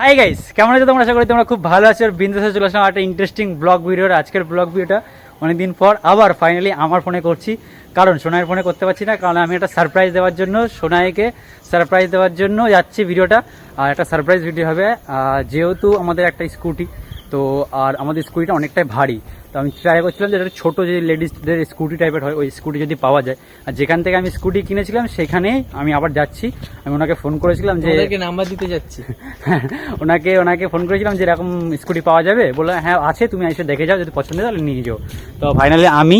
Hi guys কেমন আছো তোমরা? আশা করি তোমরা খুব ভালো আছো। আর বিন্দাসে চলে আসলাম একটা ইন্টারেস্টিং ব্লগ ভিডিওর আজকের ব্লগ ভিডিওটা অনেকদিন পর আবার ফাইনালি আমার ফোনে করছি। কারণ সোনাইয়ের ফোনে করতে পারছি না, কারণ আমি একটা সারপ্রাইজ দেওয়ার জন্য, সোনাইকে সারপ্রাইজ দেওয়ার জন্য যাচ্ছি ভিডিওটা। আর একটা সারপ্রাইজ ভিডিও হবে। যেহেতু আমাদের একটা স্কুটি তো আর আমাদের স্কুটিটা অনেকটাই ভারী। তো আমি ট্রাই করছিলাম যে একটা ছোটো যে লেডিসদের স্কুটি টাইপের হয় ওই স্কুটি যদি পাওয়া যায়। আর যেখান থেকে আমি স্কুটি কিনেছিলাম সেখানে আমি আবার যাচ্ছি। আমি ওনাকে ফোন করেছিলাম যে নাম্বার দিতে যাচ্ছি। ওনাকে ওনাকে ফোন করেছিলাম যে এরকম স্কুটি পাওয়া যাবে। বলে হ্যাঁ আছে তুমি এসে দেখে যাও যদি পছন্দ হয় তাহলে নিয়ে যাও। তো ফাইনালি আমি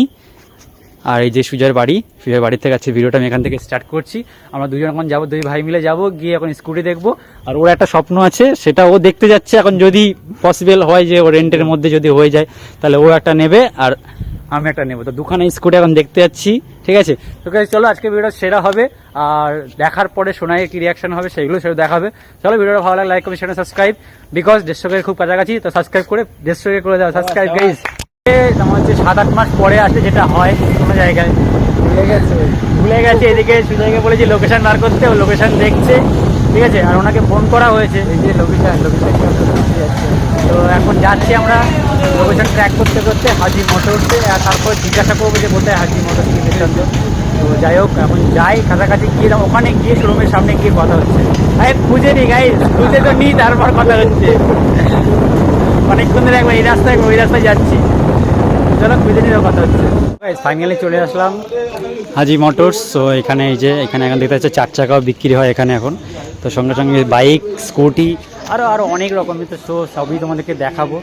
আর এই যে সুজয়ের বাড়ি সুজয়ের বাড়ি থেকে আছে ভিডিওটা আমি এখান থেকে স্টার্ট করছি। আমরা দুজন এখন যাব, দুই ভাই মিলে যাব, গিয়ে এখন স্কুটি দেখব। আর ওর একটা স্বপ্ন আছে, সেটা ও দেখতে যাচ্ছে। এখন যদি পসিবল হয় যে ও রেন্টের মধ্যে যদি হয়ে যায়, তাহলে ও একটা নেবে আর আমি একটা নেব। তো দুখানে স্কুটি এখন দেখতে যাচ্ছি, ঠিক আছে? তো চলো আজকে ভিডিওটা সেরা হবে। আর দেখার পরে শোনায় কি রিয়াকশন হবে, সেগুলো সেটা দেখাবে। চলো ভিডিওটা ভালো লাগে লাইক সেটা সাবস্ক্রাইব বিকজ দেড়শোকে খুব কাছাকাছি, তো সাবস্ক্রাইব করে দেড়শোকে করে দাও। সাবস্ক্রাইব আমার হচ্ছে সাত আট মাস পরে আসে যেটা হয় কোনো জায়গায়। ভুলে গেছে। ভুলে গেছে এদিকে সুজয়কে বলেছি লোকেশন বার করতে ও লোকেশন দেখছে ঠিক আছে? আর ওনাকে ফোন করা হয়েছে। এই যে লোকেশন লোকেশন তো এখন যাচ্ছি আমরা লোকেশন ট্র্যাক করতে করতে হাজি মোটরসে আর তারপর জিজ্ঞাসা করব যে কোথায় হাজি মোটরস লোকেশন তো যাই হোক এখন যাই কাছাকাছি গিয়ে ওখানে গিয়ে শোরুমের সামনে গিয়ে কথা হচ্ছে। আরে খুঁজে নি গাই খুঁজে তো নি তারপর কথা হচ্ছে। অনেকক্ষণ ধরে একবার এই রাস্তায় ওই রাস্তায় যাচ্ছি। চলো কথা ফাইনালি চলে আসলাম হাজি মোটরস। তো এখানে এই যে, এখানে এখন দেখতে পাচ্ছি চার চাকাও বিক্রি হয় এখানে এখন। তো সঙ্গে সঙ্গে বাইক, স্কুটি আরও আরও অনেক রকমের তো শো সবই তোমাদেরকে দেখাবো।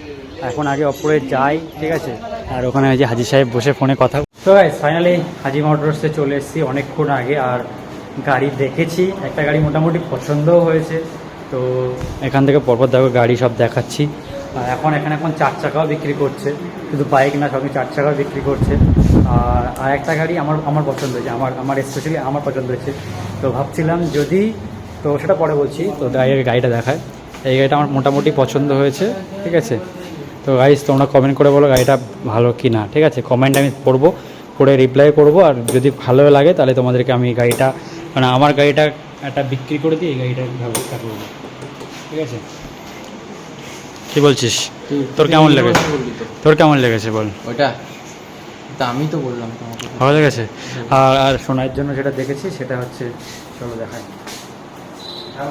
এখন আগে অপরে যাই, ঠিক আছে? আর ওখানে যে হাজি সাহেব বসে ফোনে কথা তো ফাইনালি হাজি মোটরসে চলে এসেছি অনেকক্ষণ আগে। আর গাড়ি দেখেছি, একটা গাড়ি মোটামুটি পছন্দও হয়েছে। তো এখান থেকে পরপর দেখো গাড়ি সব দেখাচ্ছি। আর এখন এখানে এখন চার চাকাও বিক্রি করছে। শুধু বাইক না সঙ্গে চার চাকাও বিক্রি করছে। আর আর একটা গাড়ি আমার আমার পছন্দ হয়েছে। আমার আমার স্পেশালি আমার পছন্দ হয়েছে। তো ভাবছিলাম যদি, তো সেটা পরে বলছি। তো গাড়ির গাড়িটা দেখায়। এই গাড়িটা আমার মোটামুটি পছন্দ হয়েছে, ঠিক আছে? তো গাইজ তোমরা কমেন্ট করে বলো গাড়িটা ভালো কি না ঠিক আছে? কমেন্ট আমি পড়ব, পড়ে রিপ্লাই করব। আর যদি ভালো লাগে তাহলে তোমাদেরকে আমি গাড়িটা মানে আমার গাড়িটা একটা বিক্রি করে দিয়ে এই গাড়িটার ব্যবস্থা করব, ঠিক আছে? কি বলছিস? তোর কেমন লেগেছে? তোর কেমন লেগেছে বল। ওটা আমি তো বললাম তোমাকে। ভালো লেগেছে? আর আর শোনার জন্য যেটা দেখেছি সেটা হচ্ছে চলো দেখাই। হ্যাঁ,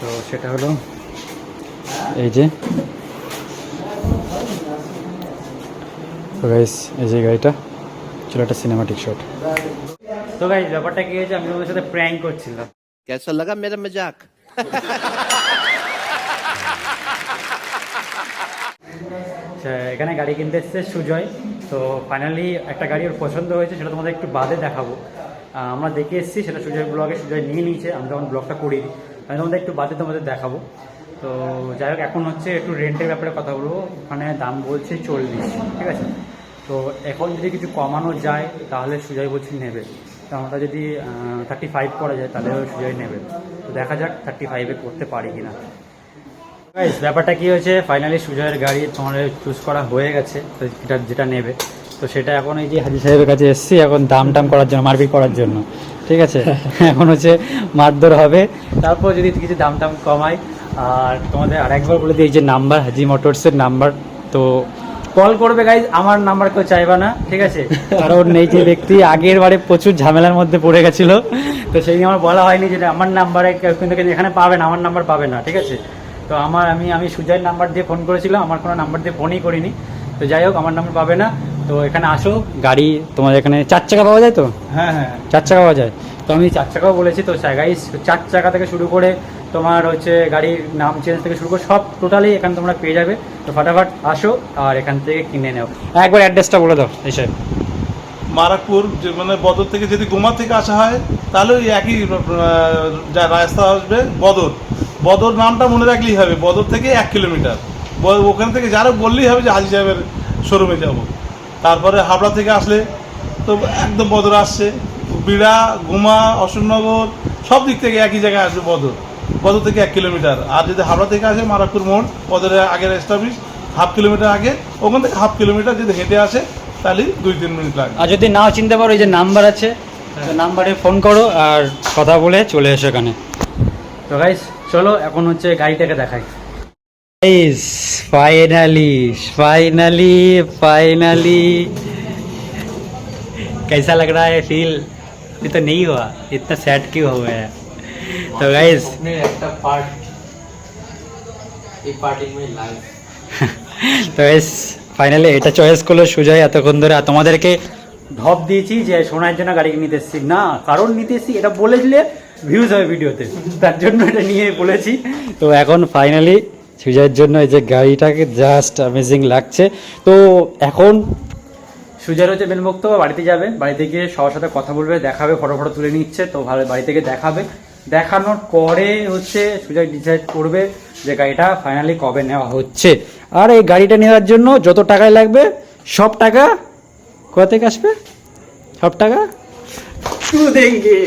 তো সেটা হলো এই যে। তো গাইস এই যে গাড়িটা চলো একটা সিনেমাটিক শট তো গাইস ব্যাপারটা কি হয়েছে? আমি ওদের সাথে প্র্যাঙ্ক করছিলাম। কেসা লাগা মেরা মজাক এখানে গাড়ি কিনতে এসছে সুজয়। তো ফাইনালি একটা গাড়ি ওর পছন্দ হয়েছে, সেটা তোমাদের একটু বাদে দেখাবো। আমরা দেখে এসেছি, সেটা সুজয় ব্লগে সুজয় নিয়ে নিয়েছে, আমি যখন ব্লগটা করি আমি তোমাদের একটু বাদে তোমাদের দেখাবো। তো যাই হোক, এখন হচ্ছে একটু রেন্টের ব্যাপারে কথা বলব। ওখানে দাম বলছে চল্লিশ, ঠিক আছে? তো এখন যদি কিছু কমানো যায়, তাহলে সুজয় বলছি নেবে। তো আমরা যদি থার্টি ফাইভ করা যায়, তাহলে সুজয় নেবে। তো দেখা যাক থার্টি ফাইভে করতে পারি কিনা। Guys, ব্যাপারটা কি হয়েছে? ফাইনালি সুজয়ের গাড়ি তোমার চুজ করা হয়ে গেছে তো যেটা যেটা নেবে। তো সেটা এখন এই যে হাজি সাহেবের কাছে এসছি এখন দাম টাম করার জন্য মারপিট করার জন্য। ঠিক আছে? এখন হচ্ছে মারধর হবে। তারপর যদি কিছু দাম টাম কমাই আর তোমাদের আরেকবার বলে দিই এই যে নাম্বার হাজি মোটরসের নাম্বার তো কল করবে গাইজ আমার নাম্বার কেউ চাইবা না ঠিক আছে? কারণ এই যে ব্যক্তি আগের বারে প্রচুর ঝামেলার মধ্যে পড়ে গেছিল তো সেই আমার বলা হয়নি যে আমার নাম্বারে কেউ কিন্তু এখানে পাবে না আমার নাম্বার পাবে না ঠিক আছে? তো আমার আমি আমি সুজয়ের নাম্বার দিয়ে ফোন করেছিলাম আমার কোনো নাম্বার দিয়ে ফোনই করিনি। তো যাই হোক আমার নাম্বার পাবে না। তো এখানে আসো। গাড়ি তোমার এখানে চার চাকা পাওয়া যায় তো? হ্যাঁ হ্যাঁ। চার চাকা পাওয়া যায়। তো আমি চার চাকাও বলেছি। তো গাড়ি চার চাকা থেকে শুরু করে তোমার হচ্ছে গাড়ির নাম চেঞ্জ থেকে শুরু করে সব টোটালি এখানে তোমরা পেয়ে যাবে। তো ফাটাফাট আসো আর এখান থেকে কিনে নাও। একবার অ্যাড্রেসটা বলে দাও এই সাহেব মারাকপুর মানে বদর থেকে যদি গোমা থেকে আসা হয় তাহলে ওই একই রাস্তা আসবে বদর। বদর নামটা মনে রাখলেই হবে বদর থেকে এক কিলোমিটার। ওখান থেকে যারা বললেই হবে যে হাজি সাহেবের শোরুমে যাব। তারপরে হাবড়া থেকে আসলে তো একদম বদর আসছে বিড়া গুমা অশোকনগর সব দিক থেকে একই জায়গায় আসবে বদর। বদর থেকে এক কিলোমিটার। আর যদি হাবড়া থেকে আসে মারাকপুর মোড় বদরের আগের এস্টাবলিশ হাফ কিলোমিটার আগে ওখান থেকে হাফ কিলোমিটার যদি হেঁটে আসে তাহলে দুই তিন মিনিট লাগে আর যদি নাও চিনতে পারো এই যে নাম্বার আছে নাম্বারে ফোন করো আর কথা বলে চলে এসো এখানে। তো গাইস চলো এখন হচ্ছে গাড়িটাকে দেখাই फाइनली फाइनली फाइनली कैसा लग रहा है फील ये तो नहीं हुआ इतना सैड क्यों हो गया है तो गाइस স্বপ্নের একটা পার্ট এই পার্ট ইন মাই লাইফ তো গাইস ফাইনালি এটা চয়েস করলো সুজয় এতক্ষণ ধরে আর তোমাদেরকে ঢপ দিয়েছি যে সোনার জন্য গাড়ি নিতে এসেছি না কারণ নিতে এসেছি এটা বলে দিলে ভিউজ হয় ভিডিওতে তার জন্য এটা নিয়ে বলেছি। তো এখন ফাইনালি সুজয়ের জন্য এই যে গাড়িটাকে জাস্ট অ্যামেজিং লাগছে। তো এখন সুজয়ের হচ্ছে মেন বক্তব্য বাড়িতে যাবে। বাড়িতে গিয়ে সবার সাথে কথা বলবে, দেখাবে ফটো ফটো তুলে নিচ্ছে। তো ভালো বাড়ি থেকে দেখাবে। দেখানোর পরে হচ্ছে সুজয় ডিসাইড করবে যে গাড়িটা ফাইনালি কবে নেওয়া হচ্ছে। আর এই গাড়িটা নেওয়ার জন্য যত টাকায় লাগবে, সব টাকা কোথা থেকে আসবে? সব টাকা? দেঙ্গে।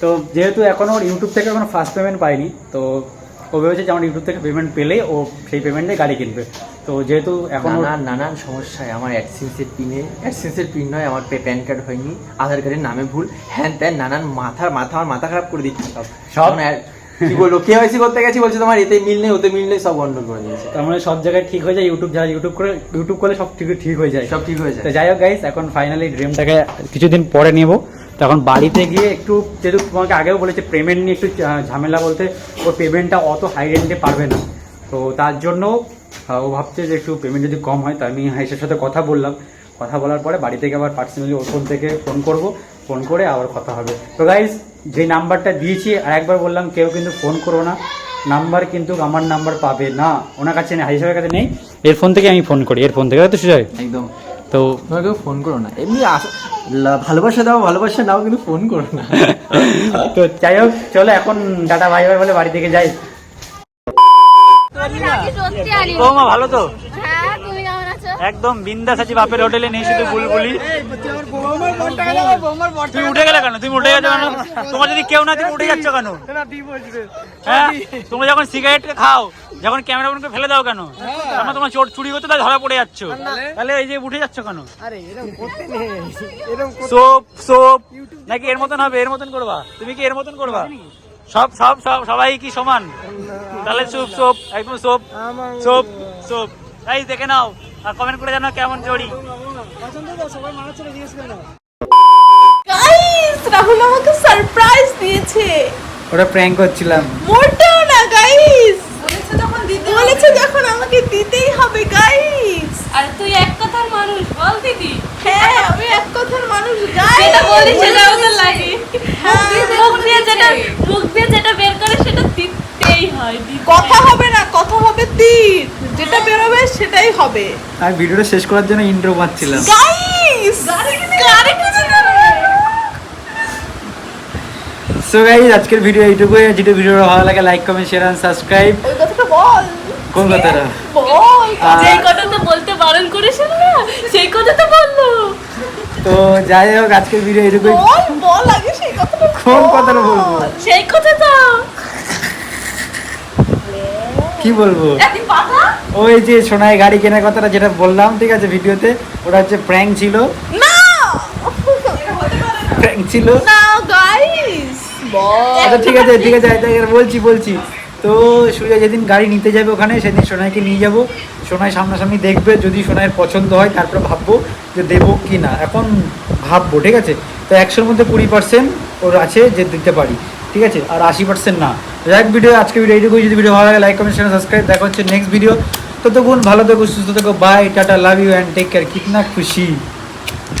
তো যেহেতু এখনও ওর ইউটিউব থেকে এখনও ফার্স্ট পেমেন্ট পাইনি তো ও ভেবেছে যে আমার ইউটিউব থেকে পেমেন্ট পেলে ও সেই পেমেন্টে গাড়ি কিনবে। তো যেহেতু এখন নানান নানান সমস্যায় আমার অ্যাডসেন্সের পিনে অ্যাডসেন্সের পিন নয় আমার প্যান কার্ড হয়নি আধার কার্ডের নামে ভুল হ্যান ত্যান নানান মাথা মাথা আমার মাথা খারাপ করে দিচ্ছে সব। সব? আর- কি বলব কেওয়াইসি করতে গেছি বলছে তোমার এতে মিল নেই ওতে মিল নেই সব গন্ডল করে দিয়েছে। তার মানে সব জায়গায় ঠিক হয়ে যায় ইউটিউব যারা ইউটিউব করে ইউটিউব করলে সব ঠিক ঠিক হয়ে যায়। সব ঠিক হয়ে তো যায় যাই হোক গাইস এখন ফাইনালি ড্রিমটাকে কিছুদিন পরে নেব। তো এখন বাড়িতে গিয়ে একটু, যেহেতু তোমাকে আগেও বলেছে পেমেন্ট নিয়ে একটু ঝামেলা বলতে, ওর পেমেন্টটা অত হাই রেন্টে পারবে না। তো তার জন্য ও ভাবছে যে একটু পেমেন্ট যদি কম হয়, তো আমি হাইসের সাথে কথা বললাম। কথা বলার পরে বাড়ি থেকে আবার পার্সোনালি ওর ফোন থেকে ফোন করব। ফোন করে আবার কথা হবে। তো গাইস যে নাম্বারটা দিয়েছি, আর একবার বললাম, কেউ কিন্তু ফোন করো না। নাম্বার কিন্তু আমার নাম্বার পাবে না। ওনার কাছে নেই, হাইসের কাছে নেই। এর ফোন থেকে আমি ফোন করি। এর ফোন থেকে তো সুজয়? একদম। তো তোমার কেউ ফোন করো না। এমনি আস- ভালোবাসা দাও ভালোবাসা নাও কিন্তু ফোন করো না। তো যাই হোক চলো এখন ডাটা ভাই ভাই বলে বাড়ি থেকে যাই। বৌমা ভালো তো? হ্যাঁ তুমি একদম বিন্দাস আছি বাপের হোটেলে নেই শুধু বুলবুলি। তুমি উঠে গেলে কেন? তুমি উঠে গেছো কেন? তোমার যদি কেউ না তুমি উঠে যাচ্ছ কেন? হ্যাঁ? তোমরা যখন সিগারেট খাও যখন ক্যামেরা বন্ধ করে ফেলে দাও কেন? তখন তোমার চোর চুরি করতে তাই ধরা পড়ে যাচ্ছ। তাহলে এই যে উঠে যাচ্ছ কেন? Soap soap. নাকি এর মতন হবে? এর মতন করবা? তুমি কি এর মতন করবা? সব সব সব সবাই কি সমান? তাহলে সুপ সোপ একদম সোপ। Soap soap. তাই দেখে নাও আর কমেন্ট করে জানাও কেমন জড়ি গাইস রাহুল আমাকে সারপ্রাইজ দিয়েছে। ওটা প্র্যাঙ্ক করছিলাম। মোটেও না গাইস বলেছে যখন আমাকে দিতেই হবে গাইস আর তুই এক কথার মানুষ বল দিদি। হ্যাঁ আমি এক কথার মানুষ গাইস যেটা বলি সেটাও তো লাগে মুখ দিয়ে যেটা মুখ দিয়ে যেটা বের করে সেটা দিতেই হয় কথা হবে না কথা হবে তীর। যেটা বেরোবে সেটাই হবে। আমি ভিডিওটা শেষ করার জন্য ইন্ট্রো পাচ্ছিলাম। গাইস গাড়ি সো গাইজ আজকের ভিডিও এইটুকুই। যেটা ভিডিও ভালো লাগে like comment share and subscribe ওই কথাটা বল। কথাটা যেই কথা তো বলতে বারণ করেছিল না সেই কথা তো বলল। তো যাই হোক আজকের ভিডিও এইটুকুই বল বল আগে সেই কথাটা কোন কথাটা বলব? সেই কথা তো। কি বলব? ওই যে সোনায় গাড়ি কেনার কথাটা যেটা বললাম ঠিক আছে ভিডিওতে ওটা হচ্ছে প্র্যাঙ্ক ছিল। না! প্র্যাঙ্ক ছিল। না গাইস আচ্ছা ঠিক আছে ঠিক আছে বলছি বলছি। তো সূর্য, যেদিন গাড়ি নিতে যাবে ওখানে, সেদিন সোনাইকে নিয়ে যাব। সোনাই সামনাসামনি দেখবে যদি সোনাইয়ের পছন্দ হয়, তারপরে ভাববো যে দেবো কি না। এখন ভাববো, ঠিক আছে? তো একশোর মধ্যে কুড়ি পার্সেন্ট ওর আছে যে দিতে পারি, ঠিক আছে? আর আশি পার্সেন্ট না। যাক ভিডিও আজকে ভিডিও এইটুকুই। যদি ভিডিও ভালো লাগে লাইক কমেন্ট শেয়ার সাবস্ক্রাইব দেখা হচ্ছে নেক্সট ভিডিও ততক্ষণ ভালো থেকো, সুস্থ থেকো। Bye tata love you and take care কিতনা খুশি।